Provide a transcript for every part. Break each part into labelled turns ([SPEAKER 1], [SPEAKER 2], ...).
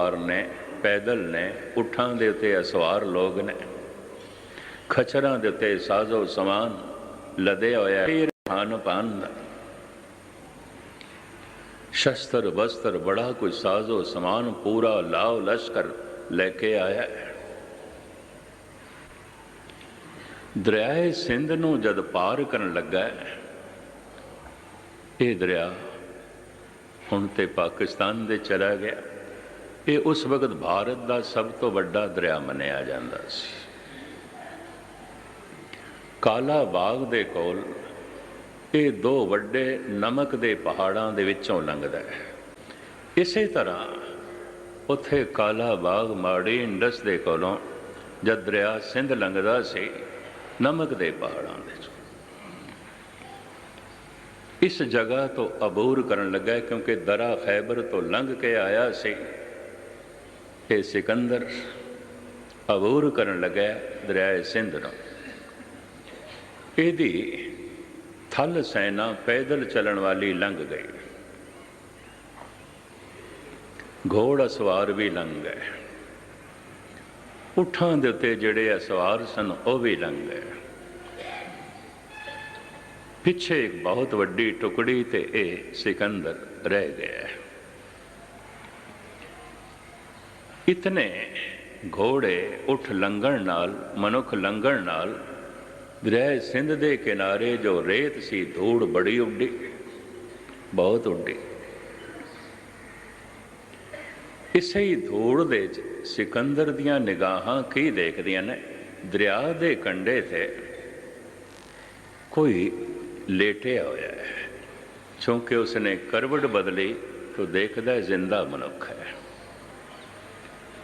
[SPEAKER 1] ਸਵਾਰ ਨੇ, ਪੈਦਲ ਨੇ, ਉਠਾਂ ਦੇ ਉੱਤੇ ਅਸਵਾਰ ਲੋਕ ਨੇ। ਖਚਰਾਂ ਦੇ ਉੱਤੇ ਸਾਜ਼ੋ ਸਮਾਨ ਲਦੇ ਹੋਇਆ ਇਹ ਖਾਨ ਪਾਨ ਦਾ। ਸ਼ਸਤਰ ਵਸਤਰ ਬੜਾ ਕੁਝ ਸਾਜ਼ੋ ਸਮਾਨ ਪੂਰਾ ਲਾਓ ਲਸ਼ਕਰ ਲੈ ਕੇ ਆਇਆ ਹੈ। ਦਰਿਆਏ ਸਿੰਧ ਨੂੰ ਜਦ ਪਾਰ ਕਰਨ ਲੱਗਾ ਇਹ ਦਰਿਆ ਹੁਣ ਤੇ ਪਾਕਿਸਤਾਨ ਦੇ ਚਲਾ ਗਿਆ। ਇਹ ਉਸ ਵਕਤ ਭਾਰਤ ਦਾ ਸਭ ਤੋਂ ਵੱਡਾ ਦਰਿਆ ਮੰਨਿਆ ਜਾਂਦਾ ਸੀ। ਕਾਲਾ ਬਾਗ ਦੇ ਕੋਲ ਇਹ ਦੋ ਵੱਡੇ ਨਮਕ ਦੇ ਪਹਾੜਾਂ ਦੇ ਵਿੱਚੋਂ ਲੰਘਦਾ ਹੈ। ਇਸੇ ਤਰ੍ਹਾਂ ਉੱਥੇ ਕਾਲਾ ਬਾਗ ਮਾੜੀ ਇੰਡਸ ਦੇ ਕੋਲੋਂ ਜਦ ਦਰਿਆ ਸਿੰਧ ਲੰਘਦਾ ਸੀ, ਨਮਕ ਦੇ ਪਹਾੜਾਂ ਦੇ ਚੋਂ ਇਸ ਜਗ੍ਹਾ ਤੋਂ ਅਬੂਰ ਕਰਨ ਲੱਗਾ ਕਿਉਂਕਿ ਦਰਾ ਖੈਬਰ ਤੋਂ ਲੰਘ ਕੇ ਆਇਆ ਸੀ। ਇਹ ਸਿਕੰਦਰ, ਅਬੂਰ ਕਰਨ ਲੱਗਾ ਦਰਿਆ ਸਿੰਧ ਨੂੰ ਇਹਦੀ ਥਲ ਸੈਨਾ ਪੈਦਲ ਚੱਲਣ ਵਾਲੀ ਲੰਘ ਗਈ। ਘੋੜ ਸਵਾਰ ਵੀ ਲੰਘ ਗਏ। ਉਠਾਂ ਦੇ ਉੱਤੇ ਜਿਹੜੇ ਅਸਵਾਰ ਸਨ, ਉਹ ਵੀ ਲੰਘ ਗਏ। ਪਿੱਛੇ ਇੱਕ ਬਹੁਤ ਵੱਡੀ ਟੁਕੜੀ ਤੇ ਇਹ ਸਿਕੰਦਰ ਰਹਿ ਗਿਆ। ਕਿਤਨੇ ਘੋੜੇ ਉਠ ਲੰਘਣ ਨਾਲ, ਮਨੁੱਖ ਲੰਘਣ ਨਾਲ ਦਰਿਆ ਸਿੰਧ ਦੇ ਕਿਨਾਰੇ ਜੋ ਰੇਤ ਸੀ, ਧੂੜ ਬੜੀ ਉੱਡੀ, ਬਹੁਤ ਉੱਡੀ। ਇਸੇ ਹੀ ਧੂੜ ਦੇ ਚ ਸਿਕੰਦਰ ਦੀਆਂ ਨਿਗਾਹਾਂ ਕੀ ਦੇਖਦੀਆਂ ਨੇ? ਦਰਿਆ ਦੇ ਕੰਢੇ ਤੇ ਕੋਈ ਲੇਟਿਆ ਹੋਇਆ ਹੈ। ਕਿਉਂਕਿ ਉਸਨੇ ਕਰਵਟ ਬਦਲੀ, ਤਾਂ ਦੇਖਦਾ ਹੈ ਜ਼ਿੰਦਾ ਮਨੁੱਖ ਹੈ।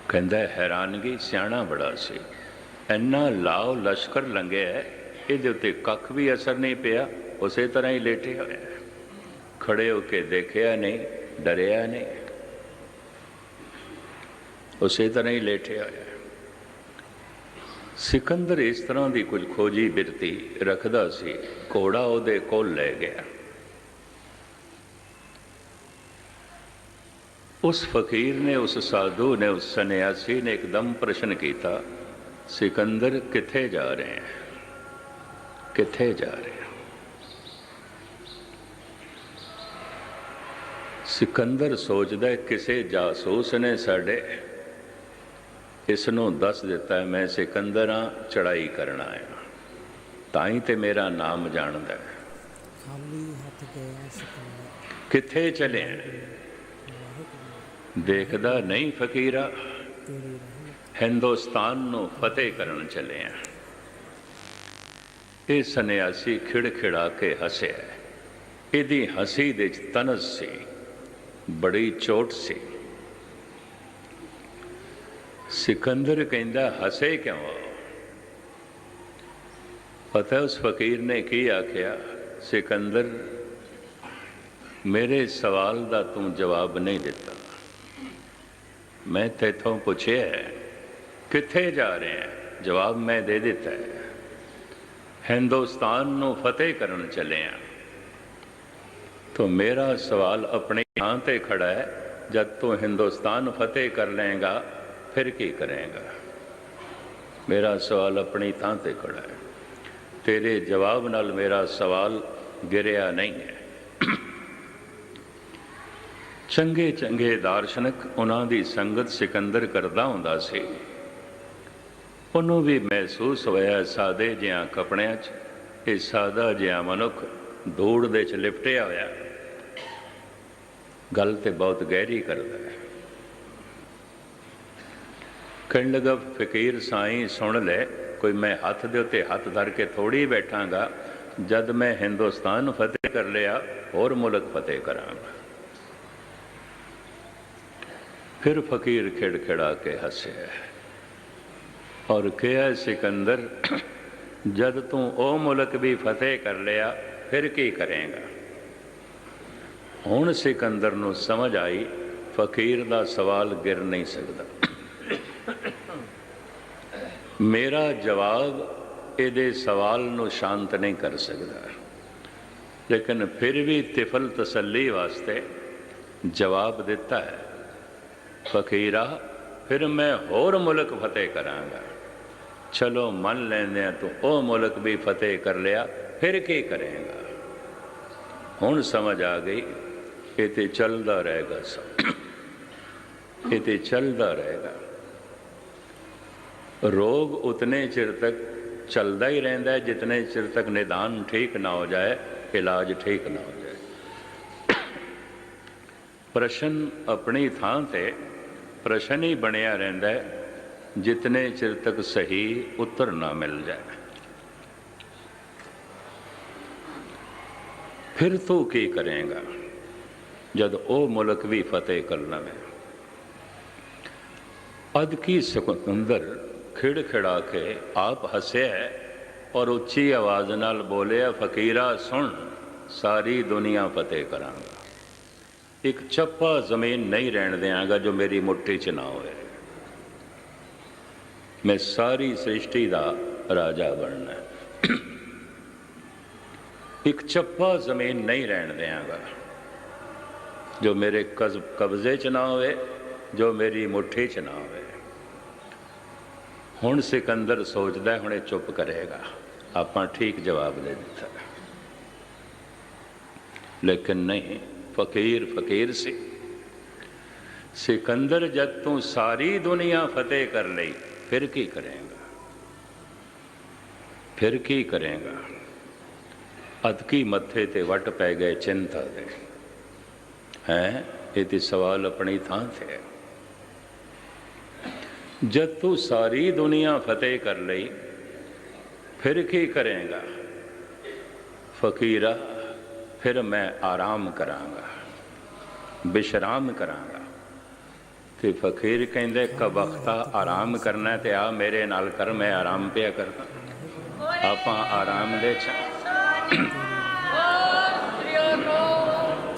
[SPEAKER 1] ਕਹਿੰਦਾ ਹੈਰਾਨਗੀ, ਸਿਆਣਾ ਬੜਾ ਸੀ। ਇੰਨਾ ਲਾਓ ਲਸ਼ਕਰ ਲੰਘਿਆ ਇਹਦੇ ਉੱਤੇ ਕੱਖ ਵੀ ਅਸਰ ਨਹੀਂ ਪਿਆ, ਉਸੇ ਤਰ੍ਹਾਂ ਹੀ ਲੇਟਿਆ ਹੋਇਆ ਖੜੇ ਹੋ ਕੇ ਦੇਖਿਆ ਨਹੀਂ, ਡਰਿਆ ਨਹੀਂ। ਉਸੇ ਤਰ੍ਹਾਂ ਹੀ ਲੇਟਿਆ ਹੋਇਆ ਸਿਕੰਦਰ ਇਸ ਤਰ੍ਹਾਂ ਦੀ ਕੁਝ ਖੋਜੀ ਬਿਰਤੀ ਰੱਖਦਾ ਸੀ, ਘੋੜਾ ਉਹਦੇ ਕੋਲ ਲੈ ਗਿਆ। ਉਸ ਫਕੀਰ ਨੇ ਉਸ ਸਾਧੂ ਨੇ ਉਸ ਸੰਨਿਆਸੀ ਨੇ ਇੱਕਦਮ ਪ੍ਰਸ਼ਨ ਕੀਤਾ ਸਿਕੰਦਰ ਕਿੱਥੇ ਜਾ ਰਹੇ ਹੈ ਕਿੱਥੇ ਜਾ ਰਹੇ ਹੈ ਸਿਕੰਦਰ ਸੋਚਦਾ ਹੈ ਕਿਸੇ ਜਾਸੂਸ ਨੇ ਸਾਡੇ ਇਸ ਨੂੰ ਦੱਸ ਦਿੱਤਾ ਹੈ ਮੈਂ ਸਿਕੰਦਰ ਹਾਂ ਚੜਾਈ ਕਰਨ ਆਇਆ ਤਾਂ ਹੀ ਤੇ ਮੇਰਾ ਨਾਮ ਜਾਣਦਾ ਹੈ
[SPEAKER 2] ਖਾਲੀ ਹੱਥ ਗਿਆ ਸਿਕੰਦਰ
[SPEAKER 1] ਕਿੱਥੇ ਚਲੇ ਦੇਖਦਾ ਨਹੀਂ ਫਕੀਰਾ। ਹਿੰਦੁਸਤਾਨ ਨੂੰ ਫਤਿਹ ਕਰਨ ਚੱਲੇ ਆ। ਇਹ ਸੰਨਿਆਸੀ ਖਿੜਖਿੜਾ ਕੇ ਹੱਸਿਆ ਇਹਦੀ ਹਸੀ ਦੇ ਚ ਤਨਸ ਸੀ, ਬੜੀ ਚੋਟ ਸੀ। ਸਿਕੰਦਰ ਕਹਿੰਦਾ, ਹੱਸੇ ਕਿਉਂ ਪਤਾ ਉਸ ਫਕੀਰ ਨੇ ਕੀ ਆਖਿਆ? ਸਿਕੰਦਰ, ਮੇਰੇ ਸਵਾਲ ਦਾ ਤੂੰ ਜਵਾਬ ਨਹੀਂ ਦਿੱਤਾ। ਮੈਂ ਤੇਥੋਂ ਪੁੱਛਿਆ ਕਿੱਥੇ ਜਾ ਰਹੇ ਹੈ? ਜਵਾਬ ਮੈਂ ਦੇ ਦਿੱਤਾ ਹੈ, ਹਿੰਦੁਸਤਾਨ ਨੂੰ ਫਤਿਹ ਕਰਨ ਚੱਲੇ ਆ ਤਾਂ ਮੇਰਾ ਸਵਾਲ ਆਪਣੇ ਥਾਂ ਤੇ ਖੜਾ ਹੈ, ਜਦ ਤੂੰ ਹਿੰਦੁਸਤਾਨ ਫਤਿਹ ਕਰ ਲਏਗਾ, ਫਿਰ ਕੀ ਕਰੇਗਾ? ਮੇਰਾ ਸਵਾਲ ਆਪਣੀ ਥਾਂ ਤੇ ਖੜਾ ਹੈ। ਤੇਰੇ ਜਵਾਬ ਨਾਲ ਮੇਰਾ ਸਵਾਲ ਗਿਰਿਆ ਨਹੀਂ ਹੈ। ਚੰਗੇ ਚੰਗੇ ਦਾਰਸ਼ਨਿਕ ਉਹਨਾਂ ਦੀ ਸੰਗਤ ਸਿਕੰਦਰ ਕਰਦਾ ਹੁੰਦਾ ਸੀ। ਉਹਨੂੰ ਵੀ ਮਹਿਸੂਸ ਹੋਇਆ ਸਾਦੇ ਜਿਹਾ ਕਪੜਿਆਂ 'ਚ ਇਹ ਸਾਦਾ ਜਿਹਾ ਮਨੁੱਖ ਧੂੜ ਦੇ 'ਚ ਲਿਪਟਿਆ ਹੋਇਆ। ਗੱਲ ਤੇ ਬਹੁਤ ਗਹਿਰੀ ਕਰਦਾ ਹੈ। ਕਹਿਣ ਲੱਗਾ, ਫਕੀਰ ਸਾਈਂ, ਸੁਣ ਲੈ, ਕੋਈ ਮੈਂ ਹੱਥ ਦੇ ਉੱਤੇ ਹੱਥ ਧਰ ਕੇ ਥੋੜੀ ਬੈਠਾਂਗਾ। ਜਦ ਮੈਂ ਹਿੰਦੁਸਤਾਨ ਫਤਿਹ ਕਰ ਲਿਆ, ਹੋਰ ਮੁਲਕ ਫਤਿਹ ਕਰਾਂਗਾ। ਫਿਰ ਫਕੀਰ ਖਿੜ ਖਿੜਾ ਕੇ ਹੱਸਿਆ ਔਰ ਕਿਹਾ ਸਿਕੰਦਰ ਜਦ ਤੂੰ ਉਹ ਮੁਲਕ ਵੀ ਫਤਿਹ ਕਰ ਲਿਆ ਫਿਰ ਕੀ ਕਰੇਗਾ ਹੁਣ ਸਿਕੰਦਰ ਨੂੰ ਸਮਝ ਆਈ ਫਕੀਰ ਦਾ ਸਵਾਲ ਗਿਰ ਨਹੀਂ ਸਕਦਾ ਮੇਰਾ ਜਵਾਬ ਇਹਦੇ ਸਵਾਲ ਨੂੰ ਸ਼ਾਂਤ ਨਹੀਂ ਕਰ ਸਕਦਾ ਲੇਕਿਨ ਫਿਰ ਵੀ ਤਿਫਲ ਤਸੱਲੀ ਵਾਸਤੇ ਜਵਾਬ ਦਿੱਤਾ ਹੈ ਫਕੀਰਾ, ਫਿਰ ਮੈਂ ਹੋਰ ਮੁਲਕ ਫਤਿਹ ਕਰਾਂਗਾ। ਚਲੋ ਮੰਨ ਲੈਂਦੇ ਆ ਤੂੰ ਉਹ ਮੁਲਕ ਵੀ ਫਤਿਹ ਕਰ ਲਿਆ, ਫਿਰ ਕੀ ਕਰੇਗਾ? ਹੁਣ ਸਮਝ ਆ ਗਈ ਇਹ ਤੇ ਚੱਲਦਾ ਰਹੇਗਾ ਸਭ। ਇਹ ਤੇ ਚੱਲਦਾ ਰਹੇਗਾ। ਰੋਗ ਉਤਨੇ ਚਿਰ ਤੱਕ ਚੱਲਦਾ ਹੀ ਰਹਿੰਦਾ ਜਿਤਨੇ ਚਿਰ ਤੱਕ ਨਿਦਾਨ ਠੀਕ ਨਾ ਹੋ ਜਾਏ, ਇਲਾਜ ਠੀਕ ਨਾ ਹੋ ਜਾਏ। ਪ੍ਰਸ਼ਨ ਆਪਣੀ ਥਾਂ ਤੇ ਪ੍ਰਸ਼ਨ ਹੀ ਬਣਿਆ ਰਹਿੰਦਾ ਹੈ, ਜਿਤਨੇ ਚਿਰ ਤੱਕ ਸਹੀ ਉੱਤਰ ਨਾ ਮਿਲ ਜਾਏ। ਫਿਰ ਤੂੰ ਕੀ ਕਰੇਗਾ, ਜਦ ਉਹ ਮੁਲਕ ਵੀ ਫਤਿਹ ਕਰ ਲਵੇ? ਅਦ ਕੀ ਸਕੰਦਰ ਖਿੜ ਖਿੜਾ ਕੇ ਆਪ ਹੱਸਿਆ ਔਰ ਉੱਚੀ ਆਵਾਜ਼ ਨਾਲ ਬੋਲਿਆ, ਫਕੀਰਾ, ਸੁਣ, ਸਾਰੀ ਦੁਨੀਆ ਫਤਿਹ ਕਰਾਂਗਾ। ਇੱਕ ਚੱਪਾ ਜ਼ਮੀਨ ਨਹੀਂ ਰਹਿਣ ਦਿਆਂਗਾ ਜੋ ਮੇਰੀ ਮੁੱਠੀ 'ਚ ਨਾ ਹੋਵੇ ਮੈਂ ਸਾਰੀ ਸ੍ਰਿਸ਼ਟੀ ਦਾ ਰਾਜਾ ਬਣਨਾ ਇੱਕ ਚੱਪਾ ਜ਼ਮੀਨ ਨਹੀਂ ਰਹਿਣ ਦਿਆਂਗਾ ਜੋ ਮੇਰੇ ਕਜ਼- ਕਬਜ਼ੇ 'ਚ ਨਾ ਹੋਵੇ ਜੋ ਮੇਰੀ ਮੁੱਠੀ 'ਚ ਨਾ ਹੋਵੇ ਹੁਣ ਸਿਕੰਦਰ ਸੋਚਦਾ ਹੈ, ਹੁਣ ਇਹ ਚੁੱਪ ਕਰੇਗਾ। ਆਪਾਂ ਠੀਕ ਜਵਾਬ ਦੇ ਦਿੱਤਾ। ਲੇਕਿਨ ਨਹੀਂ ਫਕੀਰ ਫਕੀਰ ਸੀ। ਸਿਕੰਦਰ ਜਦ ਤੂੰ ਸਾਰੀ ਦੁਨੀਆ ਫਤਿਹ ਕਰ ਲਈ, ਫਿਰ ਕੀ ਕਰੇਗਾ? ਫਿਰ ਕੀ ਕਰੇਗਾ? ਅਦਕੀ ਮੱਥੇ ਤੇ ਵੱਟ ਪੈ ਗਏ ਚਿੰਤਾ ਦੇ। ਹੈ? ਇਹ ਤੇ ਸਵਾਲ ਆਪਣੀ ਥਾਂ ਤੇ ਹੈ। ਜਦ ਤੂੰ ਸਾਰੀ ਦੁਨੀਆ ਫਤਿਹ ਕਰ ਲਈ, ਫਿਰ ਕੀ ਕਰੇਗਾ? ਫਕੀਰਾ ਫਿਰ ਮੈਂ ਆਰਾਮ ਕਰਾਂਗਾ, ਬਿਸ਼ਰਾਮ ਕਰਾਂਗਾ। ਤੇ ਫਕੀਰ ਕਹਿੰਦੇ ਕ ਵਕਤਾ ਆਰਾਮ ਕਰਨਾ ਤੇ ਆ ਮੇਰੇ ਨਾਲ ਕਰ, ਮੈਂ ਆਰਾਮ ਪਿਆ ਕਰਦਾ। ਆਪਾਂ ਆਰਾਮ ਦੇ ਚ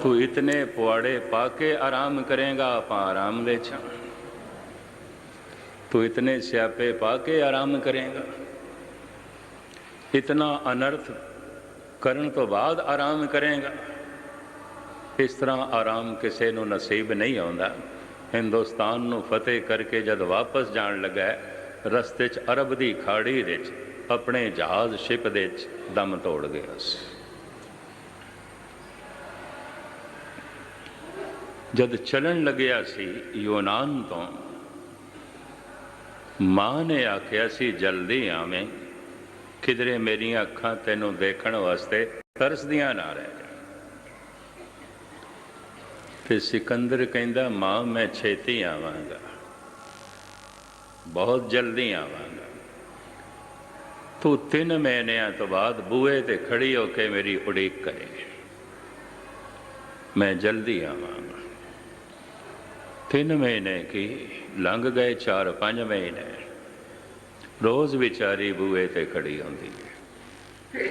[SPEAKER 1] ਤੂੰ ਇਤਨੇ ਪੁਆੜੇ ਪਾ ਕੇ ਆਰਾਮ ਕਰੇਗਾ, ਆਪਾਂ ਆਰਾਮ ਦੇ ਚ। ਤੂੰ ਇਤਨੇ ਸਿਆਪੇ ਪਾ ਕੇ ਆਰਾਮ ਕਰੇਗਾ। ਇਤਨਾ ਅਨਰਥ ਕਰਨ ਤੋਂ ਬਾਅਦ ਆਰਾਮ ਕਰੇਗਾ। ਇਸ ਤਰ੍ਹਾਂ ਆਰਾਮ ਕਿਸੇ ਨੂੰ ਨਸੀਬ ਨਹੀਂ ਆਉਂਦਾ। ਹਿੰਦੁਸਤਾਨ ਨੂੰ ਫਤਿਹ ਕਰਕੇ ਜਦ ਵਾਪਸ ਜਾਣ ਲੱਗਾ ਰਸਤੇ 'ਚ ਅਰਬ ਦੀ ਖਾੜੀ ਵਿੱਚ ਆਪਣੇ ਜਹਾਜ਼ ਸ਼ਿਪ ਦੇ 'ਚ ਦਮ ਤੋੜ ਗਿਆ ਸੀ। ਜਦ ਚੱਲਣ ਲੱਗਿਆ ਸੀ ਯੂਨਾਨ ਤੋਂ, ਮਾਂ ਨੇ ਆਖਿਆ ਸੀ, ਜਲਦੀ ਆਵੇਂ। ਕਿਧਰੇ ਮੇਰੀਆਂ ਅੱਖਾਂ ਤੈਨੂੰ ਦੇਖਣ ਵਾਸਤੇ ਤਰਸਦੀਆਂ ਨਾ ਰਹਿ ਜਾਣ। ਤੇ ਸਿਕੰਦਰ ਕਹਿੰਦਾ, ਮਾਂ, ਮੈਂ ਛੇਤੀ ਆਵਾਂਗਾ। ਬਹੁਤ ਜਲਦੀ ਆਵਾਂਗਾ। ਤੂੰ ਤਿੰਨ ਮਹੀਨਿਆਂ ਤੋਂ ਬਾਅਦ ਬੂਹੇ ਤੇ ਖੜੀ ਹੋ ਕੇ ਮੇਰੀ ਉਡੀਕ ਕਰੇ ਮੈਂ ਜਲਦੀ ਆਵਾਂਗਾ। ਤਿੰਨ ਮਹੀਨੇ ਕੀ? ਲੰਘ ਗਏ 4-5 ਮਹੀਨੇ। ਰੋਜ਼ ਵਿਚਾਰੀ ਬੂਹੇ ਤੇ ਖੜੀ ਹੁੰਦੀ ਹੈ।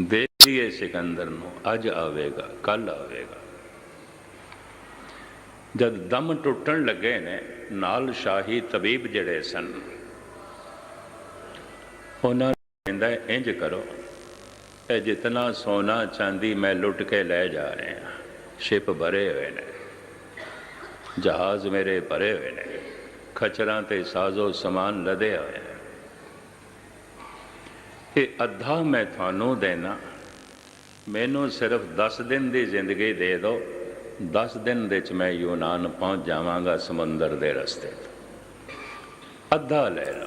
[SPEAKER 1] ਦੇਖੀਏ ਸਿਕੰਦਰ ਨੂੰ, ਅੱਜ ਆਵੇਗਾ, ਕੱਲ ਆਵੇਗਾ। ਜਦ ਦਮ ਟੁੱਟਣ ਲੱਗੇ ਨੇ, ਨਾਲ ਸ਼ਾਹੀ ਤਬੀਬ ਜਿਹੜੇ ਸਨ, ਉਹਨਾਂ ਨੂੰ ਕਹਿੰਦਾ, ਇੰਜ ਕਰੋ, ਇਹ ਜਿਤਨਾ ਸੋਨਾ ਚਾਂਦੀ ਮੈਂ ਲੁੱਟ ਕੇ ਲੈ ਜਾ ਰਿਹਾ ਸ਼ਿਪ ਭਰੇ ਹੋਏ ਨੇ। ਜਹਾਜ਼ ਮੇਰੇ ਭਰੇ ਹੋਏ ਨੇ। ਖਚਰਾਂ ਤੇ ਸਾਜ਼ੋ ਸਮਾਨ ਲਦੇ ਹੋਏ ਇਹ ਅੱਧਾ ਮੈਂ ਤੁਹਾਨੂੰ ਦੇਣਾ। ਮੈਨੂੰ ਸਿਰਫ 10 ਦਿਨ ਦੀ ਜ਼ਿੰਦਗੀ ਦੇ ਦਿਓ। 10 ਦਿਨ ਦੇ ਵਿੱਚ ਮੈਂ ਯੂਨਾਨ ਪਹੁੰਚ ਜਾਵਾਂਗਾ ਸਮੁੰਦਰ ਦੇ ਰਸਤੇ ਅੱਧਾ ਲੈ ਲਓ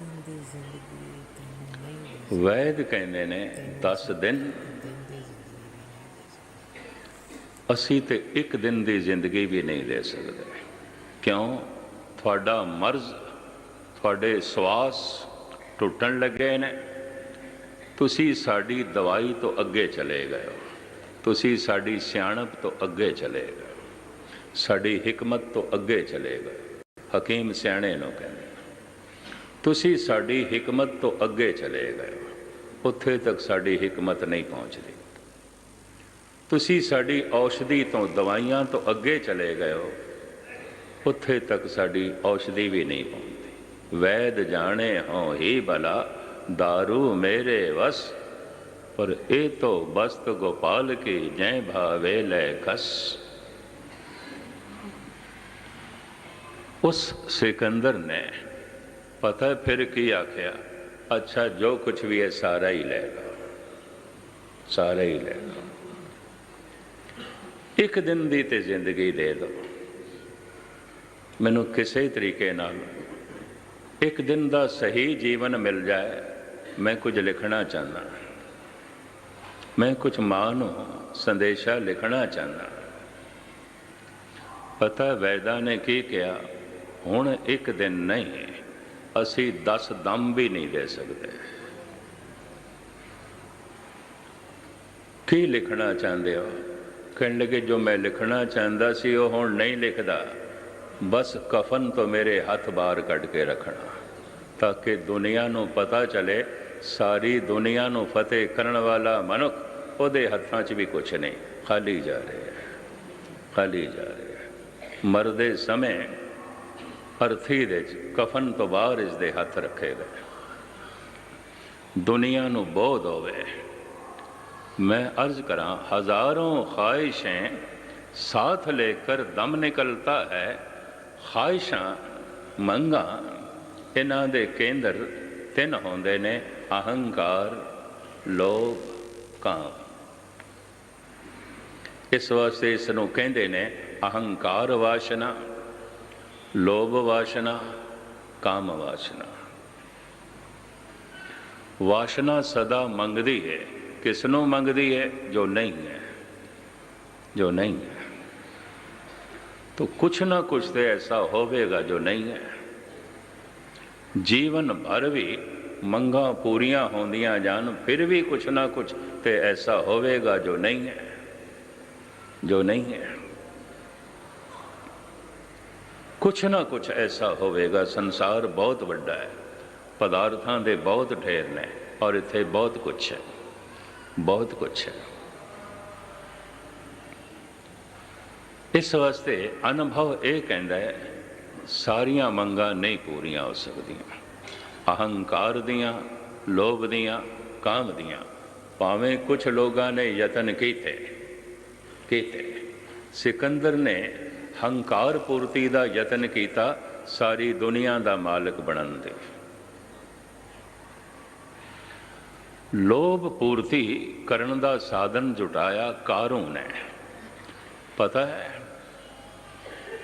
[SPEAKER 2] ਦਿਨ ਦੀ ਜ਼ਿੰਦਗੀ
[SPEAKER 1] ਵੈਦ ਕਹਿੰਦੇ ਨੇ 10 ਦਿਨ। ਅਸੀਂ ਤੇ ਇੱਕ ਦਿਨ ਦੀ ਜ਼ਿੰਦਗੀ ਵੀ ਨਹੀਂ ਦੇ ਸਕਦੇ। ਕਿਉਂ? ਤੁਹਾਡਾ ਮਰਜ਼ ਤੁਹਾਡੇ ਸਵਾਸ ਟੁੱਟਣ ਲੱਗੇ ਨੇ। ਤੁਸੀਂ ਸਾਡੀ ਦਵਾਈ ਤੋਂ ਅੱਗੇ ਚਲੇ ਗਏ ਹੋ। ਤੁਸੀਂ ਸਾਡੀ ਸਿਆਣਪ ਤੋਂ ਅੱਗੇ ਚਲੇ ਗਏ ਸਾਡੀ ਹਕਮਤ ਤੋਂ ਅੱਗੇ ਚਲੇ ਗਏ ਹਕੀਮ ਸਿਆਣੇ ਨੂੰ ਕਹਿੰਦੇ ਤੁਸੀਂ ਸਾਡੀ ਹਕਮਤ ਤੋਂ ਅੱਗੇ ਚਲੇ ਗਏ ਹੋ। ਉੱਥੇ ਤੱਕ ਸਾਡੀ ਹਕਮਤ ਨਹੀਂ ਪਹੁੰਚਦੀ। ਤੁਸੀਂ ਸਾਡੀ ਔਸ਼ਧੀ ਤੋਂ ਦਵਾਈਆਂ ਤੋਂ ਅੱਗੇ ਚਲੇ ਗਏ ਹੋ। ਉੱਥੇ ਤੱਕ ਸਾਡੀ ਔਸ਼ਧੀ ਵੀ ਨਹੀਂ ਪਹੁੰਚਦੀ। ਵੈਦ ਜਾਣੇ ਹੋ ਹੀ ਭਲਾ दारू ਮੇਰੇ ਵਸ। ਪਰ ਇਹ ਤੋ ਬਸਤ ਗੋਪਾਲ ਕੀ ਜੈ ਭਾਵੇ ਲੈ ਕਸ ਉਸ ਸਿਕੰਦਰ ਨੇ ਪਤਾ ਫਿਰ ਕੀ ਆਖਿਆ? ਅੱਛਾ, ਜੋ ਕੁਝ ਵੀ ਹੈ, ਸਾਰਾ ਹੀ ਲੈ ਲਓ ਸਾਰਾ ਹੀ ਲੈ ਲਓ ਇੱਕ ਦਿਨ ਦੀ ਤੇ ਜ਼ਿੰਦਗੀ ਦੇ ਦਿਓ ਮੈਨੂੰ ਕਿਸੇ ਤਰੀਕੇ ਨਾਲ ਇੱਕ ਦਿਨ ਦਾ ਸਹੀ ਜੀਵਨ ਮਿਲ ਜਾਏ, ਮੈਂ ਕੁਝ ਲਿਖਣਾ ਚਾਹੁੰਦਾ। ਮੈਂ ਕੁਝ ਮਾਂ ਨੂੰ ਸੰਦੇਸ਼ਾ ਲਿਖਣਾ ਚਾਹੁੰਦਾ। ਪਤਾ ਵੈਦਾ ਨੇ ਕੀ ਕਿਹਾ, ਹੁਣ ਇੱਕ ਦਿਨ ਨਹੀਂ, ਅਸੀਂ 10 ਦਮ ਵੀ ਨਹੀਂ ਦੇ ਸਕਦੇ। ਕੀ ਲਿਖਣਾ ਚਾਹੁੰਦੇ ਹੋ? ਕਹਿਣ ਲੱਗੇ, ਜੋ ਮੈਂ ਲਿਖਣਾ ਚਾਹੁੰਦਾ ਸੀ, ਉਹ ਹੁਣ ਨਹੀਂ ਲਿਖਦਾ। ਬਸ ਕਫਨ ਤੋਂ ਮੇਰੇ ਹੱਥ ਬਾਹਰ ਕੱਢ ਕੇ ਰੱਖਣਾ, ਤਾਂ ਕਿ ਦੁਨੀਆ ਨੂੰ ਪਤਾ ਚਲੇ, ਸਾਰੀ ਦੁਨੀਆ ਨੂੰ ਫਤਿਹ ਕਰਨ ਵਾਲਾ ਮਨੁੱਖ ਉਹਦੇ ਹੱਥਾਂ 'ਚ ਵੀ ਕੁਝ ਨਹੀਂ। ਖਾਲੀ ਜਾ ਰਿਹਾ ਹੈ, ਖਾਲੀ ਜਾ ਰਿਹਾ ਹੈ। ਮਰਦੇ ਸਮੇਂ ਅਰਥੀ ਦੇ ਕਫਨ ਤੋਂ ਬਾਹਰ ਇਸ ਦੇ ਹੱਥ ਰੱਖੇ ਗਏ ਦੁਨੀਆ ਨੂੰ ਬੋਧ ਹੋਵੇ। ਮੈਂ ਅਰਜ਼ ਕਰਾਂ, ਹਜ਼ਾਰਾਂ ਖਾਇਸ਼ਾਂ ਸਾਥ ਲੈ ਕਰ ਦਮ ਨਿਕਲਤਾ ਹੈ ਖਾਹਿਸ਼ਾਂ ਮੰਗਾਂ ਇਹਨਾਂ ਦੇ ਕੇਂਦਰ ਤਿੰਨ ਹੁੰਦੇ ਨੇ, ਅਹੰਕਾਰ, ਲੋਭ, ਕਾਮ। ਇਸ ਵਾਸਤੇ ਇਸ ਨੂੰ ਕਹਿੰਦੇ ਨੇ ਅਹੰਕਾਰ ਵਾਸ਼ਨਾ, ਲੋਭ ਵਾਸ਼ਨਾ, ਕਾਮ ਵਾਸ਼ਨਾ। ਵਾਸ਼ਨਾ ਸਦਾ ਮੰਗਦੀ ਹੈ। ਕਿਸ ਨੂੰ ਮੰਗਦੀ ਹੈ? ਜੋ ਨਹੀਂ ਹੈ। ਜੋ ਨਹੀਂ ਹੈ। तो कुछ ना कुछ तो ऐसा होवेगा जो नहीं है ਜੀਵਨ ਭਰ ਵੀ ਮੰਗਾਂ ਪੂਰੀਆਂ ਹੁੰਦੀਆਂ ਜਾਣ ਫਿਰ ਵੀ ਕੁਛ ਨਾ ਕੁਛ ਤੇ ਐਸਾ ਹੋਵੇਗਾ ਜੋ ਨਹੀਂ ਹੈ ਜੋ ਨਹੀਂ ਹੈ ਕੁਛ ਨਾ ਕੁਛ ਐਸਾ ਹੋਵੇਗਾ ਸੰਸਾਰ ਬਹੁਤ ਵੱਡਾ ਹੈ ਪਦਾਰਥਾਂ ਦੇ ਬਹੁਤ ਢੇਰ ਨੇ ਔਰ ਇੱਥੇ ਬਹੁਤ ਕੁਛ ਹੈ ਬਹੁਤ ਕੁਛ ਹੈ ਇਸ ਵਾਸਤੇ ਅਨੁਭਵ ਇਹ ਕਹਿੰਦਾ ਹੈ, ਸਾਰੀਆਂ ਮੰਗਾਂ ਨਹੀਂ ਪੂਰੀਆਂ ਹੋ ਸਕਦੀਆਂ। ਅਹੰਕਾਰ ਦੀਆਂ, ਲੋਭ ਦੀਆਂ, ਕਾਮ ਦੀਆਂ, ਭਾਵੇਂ ਕੁਝ ਲੋਕਾਂ ਨੇ ਯਤਨ ਕੀਤੇ ਕੀਤੇ। ਸਿਕੰਦਰ ਨੇ ਹੰਕਾਰ ਪੂਰਤੀ ਦਾ ਯਤਨ ਕੀਤਾ, ਸਾਰੀ ਦੁਨੀਆ ਦਾ ਮਾਲਕ ਬਣਨ ਦੇ। ਲੋਭ ਪੂਰਤੀ ਕਰਨ ਦਾ ਸਾਧਨ ਜੁਟਾਇਆ ਕਾਰੂ ਨੇ? ਪਤਾ ਹੈ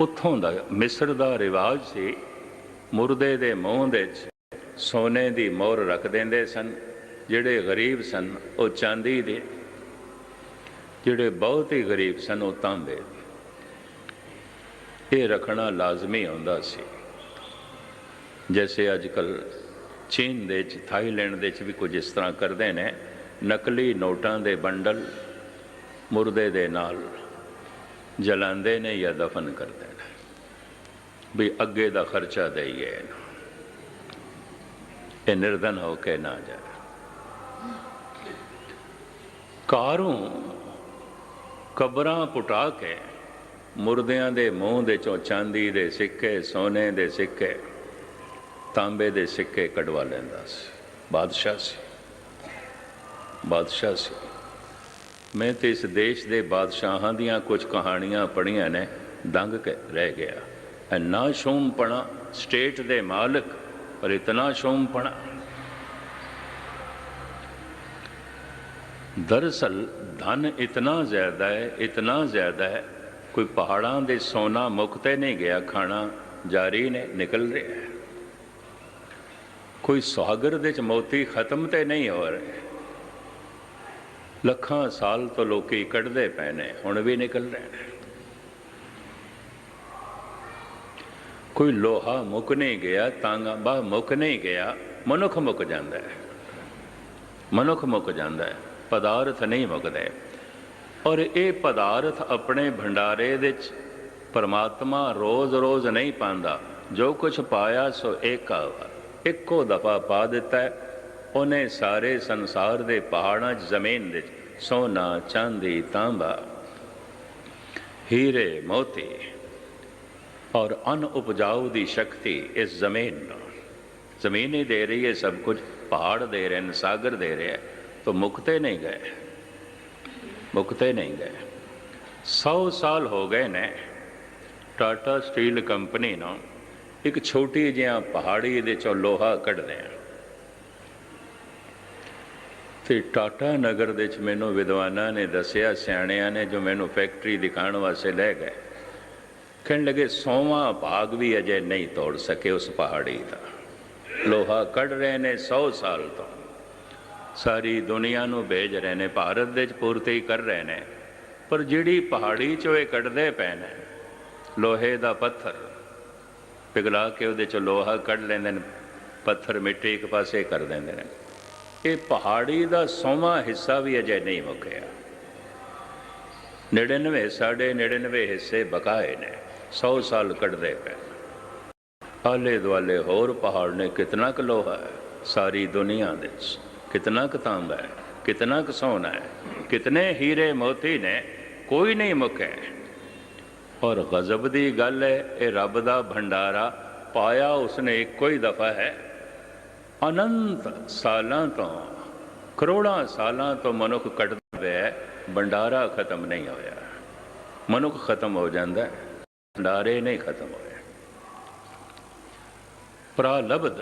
[SPEAKER 1] ਉੱਥੋਂ ਦਾ ਮਿਸਰ ਦਾ ਰਿਵਾਜ ਸੀ। ਮੁਰਦੇ ਦੇ ਮੂੰਹ ਦੇ ਵਿੱਚ ਸੋਨੇ ਦੀ ਮੋਹਰ ਰੱਖ ਦਿੰਦੇ ਸਨ। ਜਿਹੜੇ ਗਰੀਬ ਸਨ, ਉਹ ਚਾਂਦੀ ਦੇ। ਜਿਹੜੇ ਬਹੁਤ ਹੀ ਗਰੀਬ ਸਨ, ਉਹ ਤਾਂਬੇ ਇਹ ਰੱਖਣਾ ਲਾਜ਼ਮੀ ਹੁੰਦਾ ਸੀ। ਜੈਸੇ ਅੱਜ ਕੱਲ ਚੀਨ ਦੇ ਚ ਥਾਈਲੈਂਡ ਦੇ ਵਿੱਚ ਵੀ ਕੁਝ ਇਸ ਤਰ੍ਹਾਂ ਕਰਦੇ ਨੇ। ਨਕਲੀ ਨੋਟਾਂ ਦੇ ਬੰਡਲ ਮੁਰਦੇ ਦੇ ਨਾਲ ਜਲਾਉਂਦੇ ਨੇ ਜਾਂ ਦਫਨ ਕਰਦੇ ਨੇ। ਵੀ ਅੱਗੇ ਦਾ ਖਰਚਾ ਦੇਈਏ ਇਹਨੂੰ। ਇਹ ਨਿਰਧਨ ਹੋ ਕੇ ਨਾ ਜਾਏ। ਕਾਰੂ ਕਬਰਾਂ ਪੁਟਾ ਕੇ ਮੁਰਦਿਆਂ ਦੇ ਮੂੰਹ ਦੇ ਚੋਂ ਚਾਂਦੀ ਦੇ ਸਿੱਕੇ, ਸੋਨੇ ਦੇ ਸਿੱਕੇ, ਤਾਂਬੇ ਦੇ ਸਿੱਕੇ ਕਢਵਾ ਲੈਂਦਾ ਸੀ। ਬਾਦਸ਼ਾਹ ਸੀ। ਬਾਦਸ਼ਾਹ ਸੀ। ਮੈਂ ਤੇ ਇਸ ਦੇਸ਼ ਦੇ ਬਾਦਸ਼ਾਹਾਂ ਦੀਆਂ ਕੁਝ ਕਹਾਣੀਆਂ ਪੜ੍ਹੀਆਂ ਨੇ, ਦੰਗ ਕੇ ਰਹਿ ਗਿਆ। ਇੰਨਾ ਸ਼ੋਮਪਣਾ ਸਟੇਟ ਦੇ ਮਾਲਕ, ਪਰ ਇਤਨਾ ਸ਼ੌਮਪਣਾ ਦਰਅਸਲ ਧਨ ਇਤਨਾ ਜ਼ਿਆਦਾ ਹੈ, ਇਤਨਾ ਜ਼ਿਆਦਾ ਹੈ, ਕੋਈ ਪਹਾੜਾਂ ਦੇ ਸੋਨਾ ਮੁਕਤੇ ਨਹੀਂ ਗਿਆ, ਖਾਣਾ ਜਾਰੀ ਨੇ, ਨਿਕਲ ਰਿਹਾ ਹੈ। ਕੋਈ ਸੁਹਾਗਰ ਦੇ ਚ ਮੋਤੀ ਖਤਮ ਤੇ ਨਹੀਂ ਹੋ ਰਹੇ ਲੱਖਾਂ ਸਾਲ ਤੋਂ ਲੋਕੀ ਕੱਢਦੇ ਪਏ ਨੇ, ਹੁਣ ਵੀ ਨਿਕਲ ਰਹੇ ਨੇ। ਕੋਈ ਲੋਹਾ ਮੁੱਕ ਨਹੀਂ ਗਿਆ, ਤਾਂਗਾ ਬਾ ਮੁੱਕ ਨਹੀਂ ਗਿਆ, ਮਨੁੱਖ ਮੁੱਕ ਜਾਂਦਾ ਹੈ। ਮਨੁੱਖ ਮੁੱਕ ਜਾਂਦਾ ਹੈ, ਪਦਾਰਥ ਨਹੀਂ ਮੁੱਕਦਾ। ਔਰ ਇਹ ਪਦਾਰਥ ਆਪਣੇ ਭੰਡਾਰੇ ਵਿੱਚ ਪਰਮਾਤਮਾ ਰੋਜ਼-ਰੋਜ਼ ਨਹੀਂ ਪਾਉਂਦਾ। ਜੋ ਕੁਝ ਪਾਇਆ ਸੋ ਏਕਾ ਇੱਕੋ ਦਫਾ ਪਾ ਦਿੱਤਾ ਉਹਨੇ ਸਾਰੇ ਸੰਸਾਰ ਦੇ ਪਹਾੜਾਂ 'ਚ, ਜ਼ਮੀਨ ਦੇ ਸੋਨਾ, ਚਾਂਦੀ, ਤਾਂਬਾ, ਹੀਰੇ, ਮੋਤੀ ਔਰ ਅਨ ਉਪਜਾਊ ਦੀ ਸ਼ਕਤੀ ਇਸ ਜ਼ਮੀਨ ਨੂੰ ਜ਼ਮੀਨ ਹੀ ਦੇ ਰਹੀ ਹੈ, ਸਭ ਕੁਝ ਪਹਾੜ ਦੇ ਰਹੇ ਨੇ, ਸਾਗਰ ਦੇ ਰਿਹਾ ਤਾਂ ਮੁਕਤੇ ਨਹੀਂ ਗਏ। ਮੁਕਤੇ ਨਹੀਂ ਗਏ। 100 ਸਾਲ ਹੋ ਗਏ ਨੇ ਟਾਟਾ ਸਟੀਲ ਕੰਪਨੀ ਨੂੰ ਇੱਕ ਛੋਟੀ ਜਿਹਾ ਪਹਾੜੀ ਦੇ ਚੋਂ ਲੋਹਾ ਕੱਢਦੇ ਆ। ਤੇ ਟਾਟਾ ਨਗਰ ਦੇ ਵਿੱਚ ਮੈਨੂੰ ਵਿਦਵਾਨਾਂ ਨੇ ਦੱਸਿਆ, ਸਿਆਣਿਆਂ ਨੇ ਜੋ ਮੈਨੂੰ ਫੈਕਟਰੀ ਦਿਖਾਉਣ ਵਾਸਤੇ ਲੈ ਗਏ। ਕਹਿਣ ਲੱਗੇ, ਸੋਵਾਂ ਭਾਗ ਵੀ ਅਜੇ ਨਹੀਂ ਤੋੜ ਸਕੇ ਉਸ ਪਹਾੜੀ ਦਾ। ਲੋਹਾ ਕੱਢ ਰਹੇ ਨੇ 100 ਸਾਲ ਤੋਂ। ਸਾਰੀ ਦੁਨੀਆ ਨੂੰ ਭੇਜ ਰਹੇ ਨੇ, ਭਾਰਤ ਦੇ ਚ ਪੂਰਤੀ ਕਰ ਰਹੇ ਨੇ। ਪਰ ਜਿਹੜੀ ਪਹਾੜੀ ਚੋਂ ਇਹ ਕੱਢਦੇ ਪਏ ਨੇ, ਲੋਹੇ ਦਾ ਪੱਥਰ, ਪਿਘਲਾ ਕੇ ਉਹਦੇ ਚੋਂ ਲੋਹਾ ਕੱਢ ਲੈਂਦੇ ਨੇ, ਪੱਥਰ ਮਿੱਟੀ ਇੱਕ ਪਾਸੇ ਕਰ ਦਿੰਦੇ ਨੇ। ਇਹ ਪਹਾੜੀ ਦਾ ਸੋਮਾ ਹਿੱਸਾ ਵੀ ਅਜੇ ਨਹੀਂ ਮੁੱਕਿਆ। 99 ਸਾਡੇ 99 ਹਿੱਸੇ ਬਕਾਏ ਨੇ। 100 ਸਾਲ ਕੱਢਦੇ ਪਏ। ਆਲੇ ਦੁਆਲੇ ਹੋਰ ਪਹਾੜ ਨੇ ਕਿਤਨਾ ਕੁ ਲੋਹਾ ਹੈ ਸਾਰੀ ਦੁਨੀਆ ਦੇ ਕਿਤਨਾ ਕੁ ਤਾਂਬਾ ਹੈ ਕਿਤਨਾ ਕੁ ਸੋਨਾ ਹੈ ਕਿਤਨੇ ਹੀਰੇ ਮੋਤੀ ਨੇ ਕੋਈ ਨਹੀਂ ਮੁੱਕਿਆ ਔਰ ਗਜ਼ਬ ਦੀ ਗੱਲ ਹੈ ਇਹ ਰੱਬ ਦਾ ਭੰਡਾਰਾ ਪਾਇਆ ਉਸਨੇ ਇੱਕੋ ਹੀ ਦਫਾ ਹੈ। ਅਨੰਤ ਸਾਲਾਂ ਤੋਂ ਕਰੋੜਾਂ ਸਾਲਾਂ ਤੋਂ ਮਨੁੱਖ ਕੱਢਦਾ ਪਿਆ ਹੈ, ਭੰਡਾਰਾ ਖਤਮ ਨਹੀਂ ਹੋਇਆ। ਮਨੁੱਖ ਖਤਮ ਹੋ ਜਾਂਦਾ ਹੈ, ਭੰਡਾਰੇ ਨਹੀਂ ਖਤਮ ਹੋਏ। ਪ੍ਰਾਲਬਧ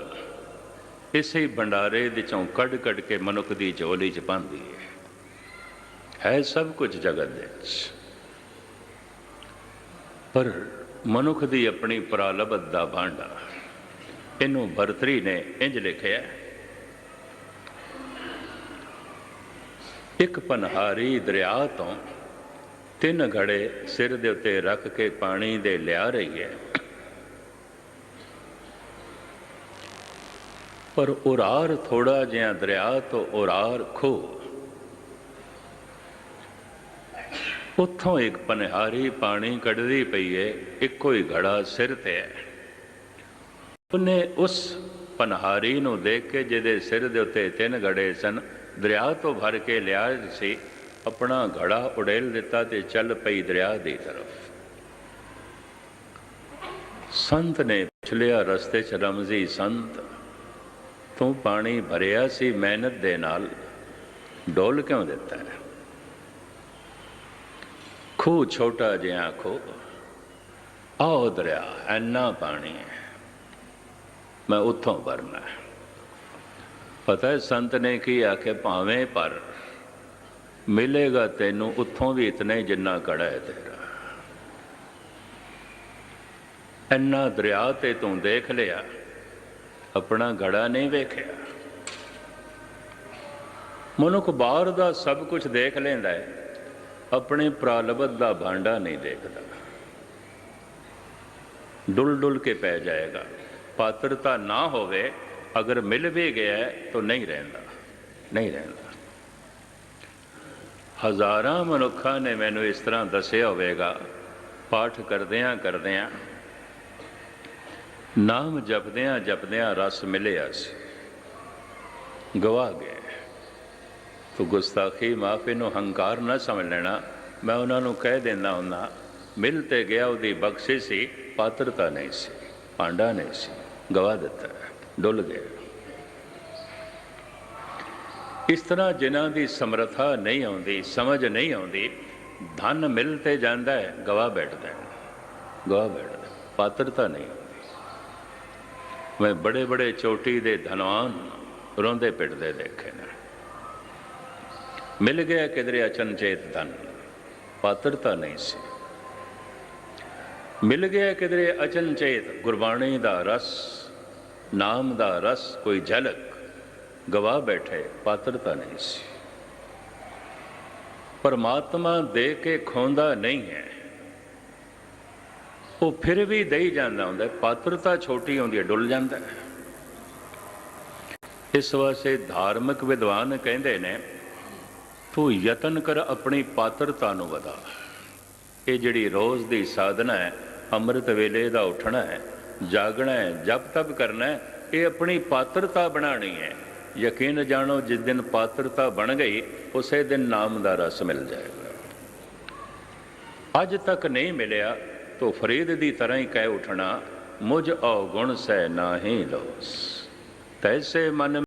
[SPEAKER 1] ਇਸੇ ਭੰਡਾਰੇ ਦੇ ਚੋਂ ਕੱਢ ਕੱਢ ਕੇ ਮਨੁੱਖ ਦੀ ਝੋਲੀ ਚ ਪਾਉਂਦੀ ਹੈ ਹੈ ਸਭ ਕੁਝ ਜਗਤ ਦੇ ਵਿੱਚ। ਪਰ ਮਨੁੱਖ ਦੀ ਆਪਣੀ ਪ੍ਰਾਲਬਧ ਦਾ ਭਾਂਡਾ, ਇਹਨੂੰ ਭਰਤਰੀ ਨੇ ਇੰਜ ਲਿਖਿਆ ਇੱਕ ਪਨਹਾਰੀ ਦਰਿਆ ਤੋਂ ਤਿੰਨ ਘੜੇ ਸਿਰ ਦੇ ਉੱਤੇ ਰੱਖ ਕੇ ਪਾਣੀ ਦੇ ਲਿਆ ਰਹੀ ਹੈ। ਪਰ ਉਰਾਰ ਥੋੜਾ ਜਿਹਾ ਦਰਿਆ ਤੋਂ ਉਰਾਰ ਖੋ। ਉੱਥੋਂ ਇੱਕ ਪਨਹਾਰੀ ਪਾਣੀ ਕੱਢਦੀ ਪਈ ਏ, ਇੱਕੋ ਹੀ ਘੜਾ ਸਿਰ ਤੇ ਹੈ। ਉਹਨੇ ਉਸ ਪਨਹਾਰੀ ਨੂੰ ਦੇਖ ਕੇ, ਜਿਹਦੇ ਸਿਰ ਦੇ ਉੱਤੇ ਤਿੰਨ ਘੜੇ ਸਨ, ਦਰਿਆ ਤੋਂ ਭਰ ਕੇ ਲਿਆ ਸੀ ਆਪਣਾ ਘੜਾ ਉਡੇਲ ਦਿੱਤਾ ਤੇ ਚੱਲ ਪਈ ਦਰਿਆ ਦੀ ਤਰਫ। ਸੰਤ ਨੇ ਪੁੱਛ ਰਸਤੇ 'ਚ ਰਮਜ਼ੀ ਸੰਤ, ਤੂੰ ਪਾਣੀ ਭਰਿਆ ਸੀ ਮਿਹਨਤ ਦੇ ਨਾਲ, ਡੋਲ ਕਿਉਂ ਦਿੱਤਾ ਹੈ? ਖੂਹ ਛੋਟਾ ਜਿਹਾ ਖੂਹ, ਆਓ ਦਰਿਆ ਐਨਾ ਪਾਣੀ ਹੈ, ਮੈਂ ਉੱਥੋਂ ਭਰਨਾ ਪਤਾ ਹੈ ਸੰਤ ਨੇ ਕੀ ਆਖੇ ਭਾਵੇਂ ਪਰ ਮਿਲੇਗਾ ਤੈਨੂੰ ਉੱਥੋਂ ਵੀ ਇਤਨਾ ਹੀ ਜਿੰਨਾ ਕੜਾ ਹੈ ਤੇਰਾ। ਇੰਨਾ ਦਰਿਆ ਤੇ ਤੂੰ ਦੇਖ ਲਿਆ ਆਪਣਾ ਘੜਾ ਨਹੀਂ ਵੇਖਿਆ। ਮਨੁੱਖ ਬਾਹਰ ਦਾ ਸਭ ਕੁਝ ਦੇਖ ਲੈਂਦਾ ਹੈ ਆਪਣੇ ਪ੍ਰਾਲਬਧ ਦਾ ਭਾਂਡਾ ਨਹੀਂ ਦੇਖਦਾ। ਡੁੱਲ ਡੁੱਲ ਕੇ ਪੈ ਜਾਏਗਾ। ਪਾਤਰਤਾ ਨਾ ਹੋਵੇ ਅਗਰ ਮਿਲ ਵੀ ਗਿਆ ਹੈ, ਤਾਂ ਨਹੀਂ ਰਹਿੰਦਾ ਨਹੀਂ ਰਹਿੰਦਾ। ਹਜ਼ਾਰਾਂ ਮਨੁੱਖਾਂ ਨੇ ਮੈਨੂੰ ਇਸ ਤਰ੍ਹਾਂ ਦੱਸਿਆ ਹੋਵੇਗਾ, ਪਾਠ ਕਰਦਿਆਂ ਕਰਦਿਆਂ, ਨਾਮ ਜਪਦਿਆਂ ਜਪਦਿਆਂ ਰਸ ਮਿਲਿਆ ਸੀ। ਗਵਾ ਗਏ। ਤੋ ਗੁਸਤਾਖੀ ਮਾਫੀ ਨੂੰ ਹੰਕਾਰ ਨਾ ਸਮਝ ਲੈਣਾ। ਮੈਂ ਉਹਨਾਂ ਨੂੰ ਕਹਿ ਦਿੰਦਾ ਹੁੰਦਾ, ਮਿਲ ਤੇ ਗਿਆ ਉਹਦੀ ਬਖਸ਼ਿਸ਼ ਸੀ, ਪਾਤਰਤਾ ਨਹੀਂ ਸੀ, ਭਾਂਡਾ ਨਹੀਂ ਸੀ ਗਵਾ ਦਿੱਤਾ, ਡੁੱਲ ਗਿਆ ਇਸ ਤਰ੍ਹਾਂ ਜਿਨ੍ਹਾਂ ਦੀ ਸਮਰੱਥਾ ਨਹੀਂ ਆਉਂਦੀ, ਸਮਝ ਨਹੀਂ ਆਉਂਦੀ, ਧਨ ਮਿਲ ਤੇ ਜਾਂਦਾ ਹੈ ਗਵਾ ਬੈਠਦਾ ਹੈ। ਗਵਾ ਬੈਠਦਾ ਪਾਤਰਤਾ ਨਹੀਂ ਆਉਂਦੀ ਮੈਂ ਬੜੇ ਬੜੇ ਚੋਟੀ ਦੇ ਧਨਵਾਨ ਰੋਂਦੇ ਪਿੱਟਦੇ ਦੇਖੇ ਨੇ। ਮਿਲ ਗਿਆ ਕਿਧਰੇ ਅਚਨਚੇਤ ਧਨ, ਪਾਤਰਤਾ ਨਹੀਂ ਸੀ। ਮਿਲ ਗਿਆ ਕਿਧਰੇ ਅਚਨਚੇਤ ਗੁਰਬਾਣੀ ਦਾ ਰਸ, ਨਾਮ ਦਾ ਰਸ, ਕੋਈ ਝਲਕ ਗਵਾਹ ਬੈਠੇ ਪਾਤਰਤਾ ਨਹੀਂ ਸੀ। ਪਰਮਾਤਮਾ ਦੇ ਕੇ ਖੋਂਦਾ ਨਹੀਂ ਹੈ। ਉਹ ਫਿਰ ਵੀ ਦੇਈ ਜਾਂਦਾ ਹੁੰਦਾ ਪਾਤਰਤਾ ਛੋਟੀ ਹੁੰਦੀ ਹੈ, ਡੁੱਲ ਜਾਂਦਾ ਇਸ ਵਾਸਤੇ ਧਾਰਮਿਕ ਵਿਦਵਾਨ ਕਹਿੰਦੇ ਨੇ, ਤੂੰ ਯਤਨ ਕਰ ਆਪਣੀ ਪਾਤਰਤਾ ਨੂੰ ਵਧਾ। ਇਹ ਜਿਹੜੀ ਰੋਜ਼ ਦੀ ਸਾਧਨਾ ਹੈ, ਅੰਮ੍ਰਿਤ ਵੇਲੇ ਦਾ ਉੱਠਣਾ ਹੈ, ਜਾਗਣਾ ਹੈ ਜਪ ਤਪ ਕਰਨਾ ਹੈ, ਇਹ ਆਪਣੀ ਪਾਤਰਤਾ ਬਣਾਣੀ ਹੈ। ਯਕੀਨ ਜਾਣੋ, ਜਿਸ ਦਿਨ ਪਾਤਰਤਾ ਬਣ ਗਈ, ਉਸੇ ਦਿਨ ਨਾਮ ਦਾ ਰਸ ਮਿਲ ਜਾਏਗਾ। ਅੱਜ ਤੱਕ ਨਹੀਂ ਮਿਲਿਆ, ਤੋ ਫਰੀਦ ਦੀ ਤਰ੍ਹਾਂ ਹੀ ਕਹਿ ਉਠਣਾ, ਮੁਝ ਔਗੁਣ ਗੁਣ ਸੈ ਨਾਹੀ ਲੋਸ। ਤੈਸੇ ਮਨ